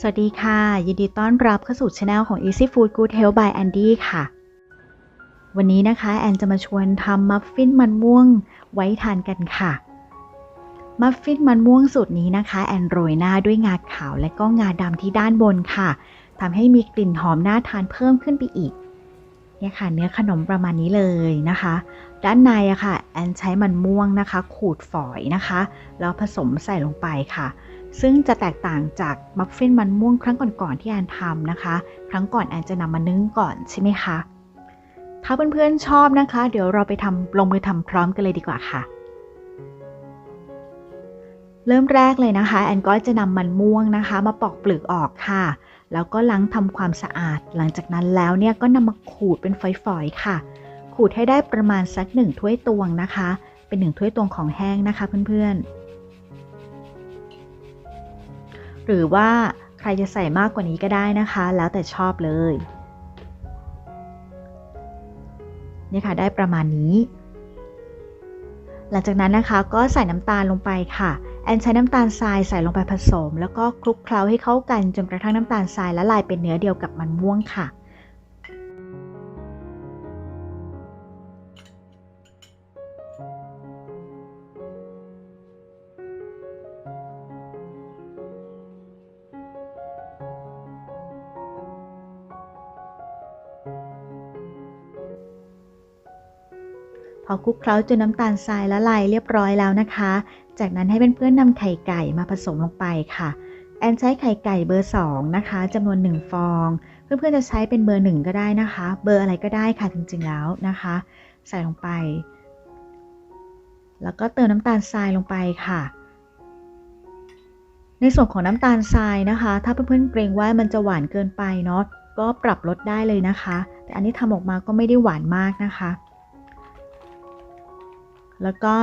สวัสดีค่ะ ยินดีต้อนรับเข้าสู่ช anel ของ Easy Food Good Health by Andy ค่ะ วันนี้นะคะ แอนจะมาชวนทำมัฟฟินมันม่วงไว้ทานกันค่ะ มัฟฟินมันม่วงสูตรนี้นะคะ แอนโรยหน้าด้วยงาขาวและก็งาดำที่ด้านบนค่ะทำให้มีกลิ่นหอมน่าทานเพิ่มขึ้นไปอีกเนี่ยค่ะเนื้อขนมประมาณนี้เลยนะคะ ด้านในอะค่ะ แอนใช้มันม่วงนะคะ ขูดฝอยนะคะ แล้วผสมใส่ลงไปค่ะ ซึ่งจะแตกต่างจากมัฟฟินมันม่วงครั้งก่อนๆที่แอนทำนะคะ ครั้งก่อนแอนจะนำมานึ่งก่อนใช่ไหมคะ ถ้าเพื่อนๆชอบนะคะ เดี๋ยวเราไปทำลงมือทำพร้อมกันเลยดีกว่าค่ะ เริ่มแรกเลยนะคะแอนก็จะนำมันม่วงนะคะ มาปอกเปลือกออกค่ะ แล้วก็ล้างทำความสะอาด หลังจากนั้นแล้วเนี่ยก็นำมาขูดเป็นฝอยๆค่ะ ขูดให้ได้ประมาณสักหนึ่งถ้วยตวงนะคะ เป็นหนึ่งถ้วยตวงของแห้งนะคะเพื่อนๆ หรือว่าใครจะใส่มากกว่านี้ก็ได้นะคะ แล้วแต่ชอบเลยนี่ค่ะได้ประมาณนี้ หลังจากนั้นนะคะก็ใส่น้ำตาลลงไปค่ะ แอนใช้น้ำตาลทรายใส่ลงไปผสม แล้วก็คลุกเคล้าให้เข้ากันจนกระทั่งน้ำตาลทรายละลายเป็นเนื้อเดียวกับมันม่วงค่ะ พอคลุกเคล้าจนน้ำตาลทรายละลายเรียบร้อยแล้วนะคะ จากนั้นให้เพื่อนๆนำไข่ไก่มาผสมลงไปค่ะ แอนใช้ไข่ไก่เบอร์ 2 นะคะจำนวน 1 ฟอง เพื่อนๆจะใช้เป็นเบอร์ 1 ก็ได้นะคะ เบอร์อะไรก็ได้ค่ะจริงๆแล้วนะคะ ใส่ลงไป แล้วก็เติมน้ำตาลทรายลงไปค่ะ ในส่วนของน้ำตาลทรายนะคะ ถ้าเพื่อนๆเกรงว่ามันจะหวานเกินไปเนาะ ก็ปรับลดได้เลยนะคะ แต่อันนี้ทำออกมาก็ไม่ได้หวานมากนะคะ แล้วก็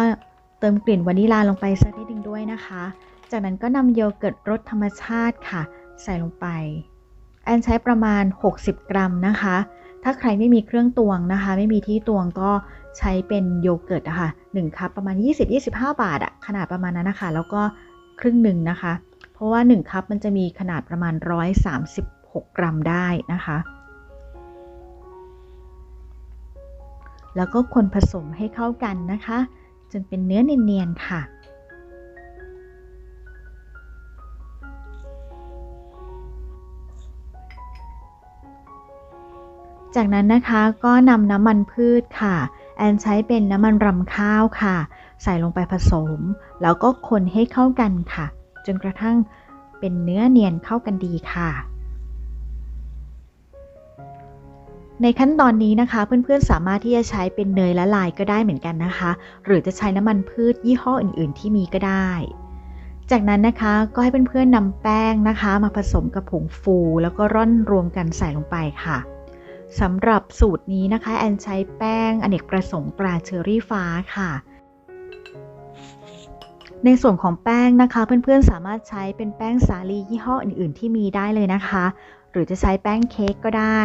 เติมกลิ่นวานิลาลงไปสักนิดนึงด้วยนะคะ จากนั้นก็นำโยเกิร์ตรสธรรมชาติค่ะ ใส่ลงไป แอนใช้ประมาณ 60 กรัมนะคะ ถ้าใครไม่มีเครื่องตวงนะคะ ไม่มีที่ตวงก็ใช้เป็นโยเกิร์ตอะคะ่ะ1คัพประมาณ 20-25 บาทอะขนาดประมาณนั้นนะคะ แล้วก็ครึ่งหนึ่งนะคะ เพราะว่า 1 คัพมันจะมีขนาดประมาณ 6 กรัมได้นะคะ แล้วก็คนผสมให้เข้ากันนะคะ จนเป็นเนื้อเนียนๆค่ะจากนั้นนะคะก็นำน้ำมันพืชค่ะ แอนใช้เป็นน้ำมันรำข้าวค่ะ ใส่ลงไปผสม แล้วก็คนให้เข้ากันค่ะ จนกระทั่งเป็นเนื้อเนียนเข้ากันดีค่ะ ในขั้นตอนนี้นะคะ เพื่อนๆสามารถที่จะใช้เป็นเนยละลายก็ได้เหมือนกันนะคะ หรือจะใช้น้ำมันพืชยี่ห้ออื่น ๆ ที่มีก็ได้ จากนั้นนะคะก็ให้เพื่อนๆนำแป้งนะคะ มาผสมกับผงฟู แล้วก็ร่อนรวมกันใส่ลงไปค่ะสำหรับสูตรนี้นะคะ แอนใช้แป้งอเนกประสงค์ปลาเชอรี่ฟ้าค่ะในส่วนของแป้งนะคะ เพื่อนๆสามารถใช้เป็นแป้งสาลียี่ห้ออื่น ๆ ที่มีได้เลยนะคะ หรือจะใช้แป้งเค้กก็ได้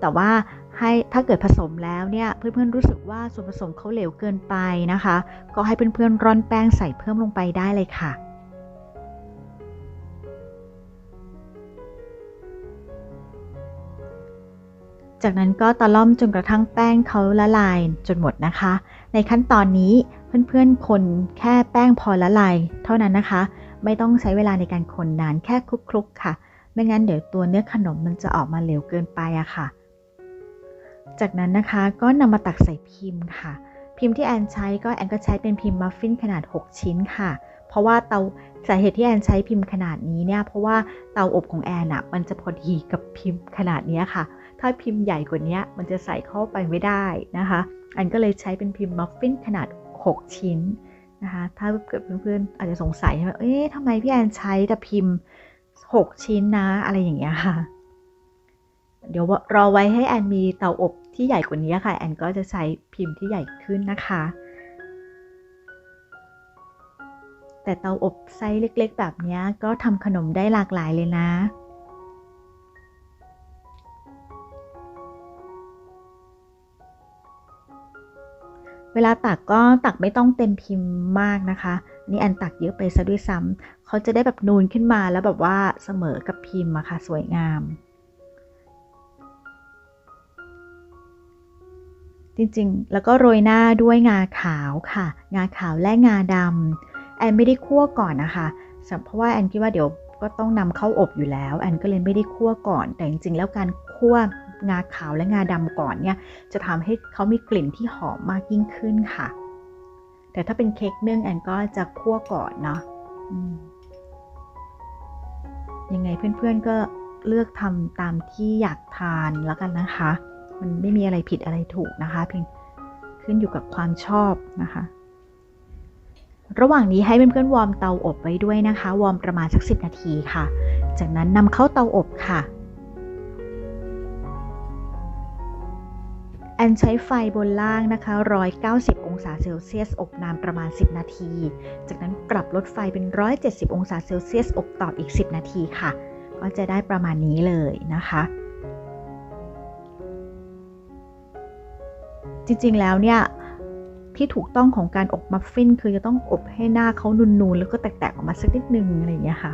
แต่ว่า ให้ถ้าเกิดผสมแล้วเนี่ยเพื่อนๆรู้สึกว่าส่วนผสมเขาเหลวเกินไปนะคะ ก็ให้เพื่อนๆร่อนแป้งใส่เพิ่มลงไปได้เลยค่ะจากนั้นก็ตะล่อมจนกระทั่งแป้งเขาละลายจนหมดนะคะ ในขั้นตอนนี้เพื่อนๆ คนแค่แป้งพอละลายเท่านั้นนะคะ ไม่ต้องใช้เวลาในการคนนานแค่คลุกๆค่ะ ไม่งั้นเดี๋ยวตัวเนื้อขนมมันจะออกมาเหลวเกินไปอะค่ะ จากนั้นนะคะก็นำมาตักใส่พิมพ์ค่ะ พิมพ์ที่แอนใช้ก็แอนก็ใช้เป็นพิมพ์มัฟฟินขนาด 6 ชิ้นค่ะ เพราะว่าเตาสาเหตุที่แอนใช้พิมพ์ขนาดนี้เนี่ยเพราะว่าเตาอบของแอนอะมันจะพอดีกับพิมพ์ขนาดนี้ค่ะ ถ้าพิมพ์ใหญ่กว่านี้มันจะใส่เข้าไปไม่ได้นะคะแอนก็เลยใช้เป็นพิมพ์มัฟฟินขนาด 6 ชิ้นนะคะถ้าเกิดเพื่อนๆอาจจะสงสัยว่าเอ๊ะทำไมพี่แอนใช้แต่พิมพ์ 6 ชิ้นนะ อะไรอย่างเงี้ยค่ะ เดี๋ยวรอไว้ให้แอนมีเตาอบ ที่ใหญ่กว่านี้ค่ะ แอนก็จะใช้พิมพ์ที่ใหญ่ขึ้นนะคะ แต่เตาอบไซส์เล็กๆ แบบนี้ก็ทำขนมได้หลากหลายเลยนะเวลาตักก็ตักไม่ต้องเต็มพิมพ์มากนะคะ นี่แอนตักเยอะไปซะด้วยซ้ำเขาจะได้แบบนูนขึ้นมาแล้วแบบว่าเสมอกับพิมพ์อะค่ะ สวยงาม จริงๆ แล้วก็โรยหน้าด้วยงาขาวค่ะ งาขาวและงาดำแอนไม่ได้คั่วก่อนนะคะเพราะว่าแอนคิดว่าเดี๋ยวก็ต้องนำเข้าอบอยู่แล้ว แอนก็เลยไม่ได้คั่วก่อน แต่จริงๆ แล้วการคั่วงาขาวและงาดำก่อนเนี่ย จะทำให้เขามีกลิ่นที่หอมมากยิ่งขึ้นค่ะ แต่ถ้าเป็นเค้กนึ่งแอนก็จะคั่วก่อนเนาะยังไงเพื่อนๆก็เลือกทำตามที่อยากทานแล้วกันนะคะ มันไม่มีอะไรผิดอะไรถูกนะคะ เพียงขึ้นอยู่กับความชอบนะคะ ระหว่างนี้ให้เพื่อนๆวอร์มเตาอบไว้ด้วยนะคะ วอร์มประมาณสัก 10 นาทีค่ะ จากนั้นนำเข้าเตาอบค่ะ แอนใช้ไฟบนล่างนะคะ 190 องศาเซลเซียสอบนานประมาณ 10 นาที จากนั้นปรับลดไฟเป็น 170 องศาเซลเซียสอบต่ออีก 10 นาทีค่ะ ก็จะได้ประมาณนี้เลยนะคะ จริงๆแล้วเนี่ยที่ถูกต้องของการอบมัฟฟินคือจะต้องอบให้หน้าเขานูนๆ แล้วก็แตกๆออกมาสักนิดนึงอะไรอย่างเงี้ยค่ะ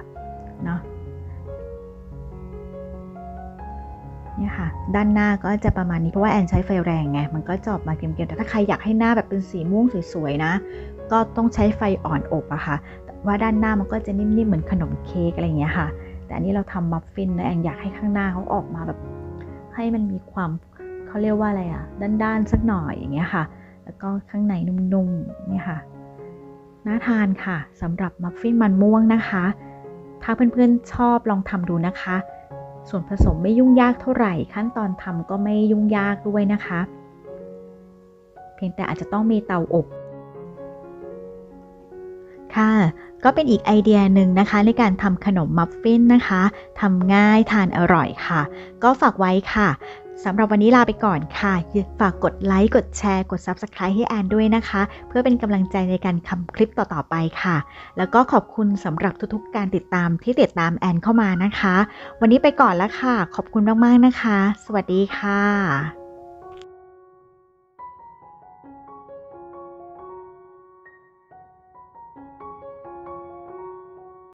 เนาะเนี่ยค่ะ ด้านหน้าก็จะประมาณนี้เพราะว่าแอนใช้ไฟแรงไง มันก็จออกมาเกรียมๆแต่ถ้าใครอยากให้หน้าแบบเป็นสีม่วงสวยๆนะ ก็ต้องใช้ไฟอ่อนอบอะค่ะ ว่าด้านหน้ามันก็จะนิ่มๆเหมือนขนมเค้กอะไรอย่างเงี้ยค่ะ แต่อันนี้เราทำมัฟฟินนะแอนอยากให้ข้างหน้าเขาออกมาแบบ ให้มันมีความ เขาเรียกว่าอะไรอะด้านๆสักหน่อยอย่างเงี้ยค่ะ แล้วก็ข้างในนุ่มๆเนี่ยค่ะน่าทานค่ะสำหรับมัฟฟินมันม่วงนะคะ ถ้าเพื่อนๆชอบลองทำดูนะคะ ส่วนผสมไม่ยุ่งยากเท่าไหร่ ขั้นตอนทำก็ไม่ยุ่งยากด้วยนะคะ เพียงแต่อาจจะต้องมีเตาอบ ค่ะ ก็เป็นอีกไอเดียหนึ่งนะคะ ในการทำขนมมัฟฟินนะคะทำง่ายทานอร่อยค่ะ ก็ฝากไว้ค่ะ สำหรับวันนี้ลาไปก่อนค่ะฝากกดไลค์ กดแชร์ กด Subscribe ให้แอนด้วยนะคะ เพื่อเป็นกำลังใจในการทำคลิปต่อ ๆ ไปค่ะ แล้วก็ขอบคุณสำหรับทุกๆ การติดตามที่ติดตามแอนเข้ามานะคะ วันนี้ไปก่อนแล้วค่ะ ขอบคุณมากๆนะคะ สวัสดีค่ะ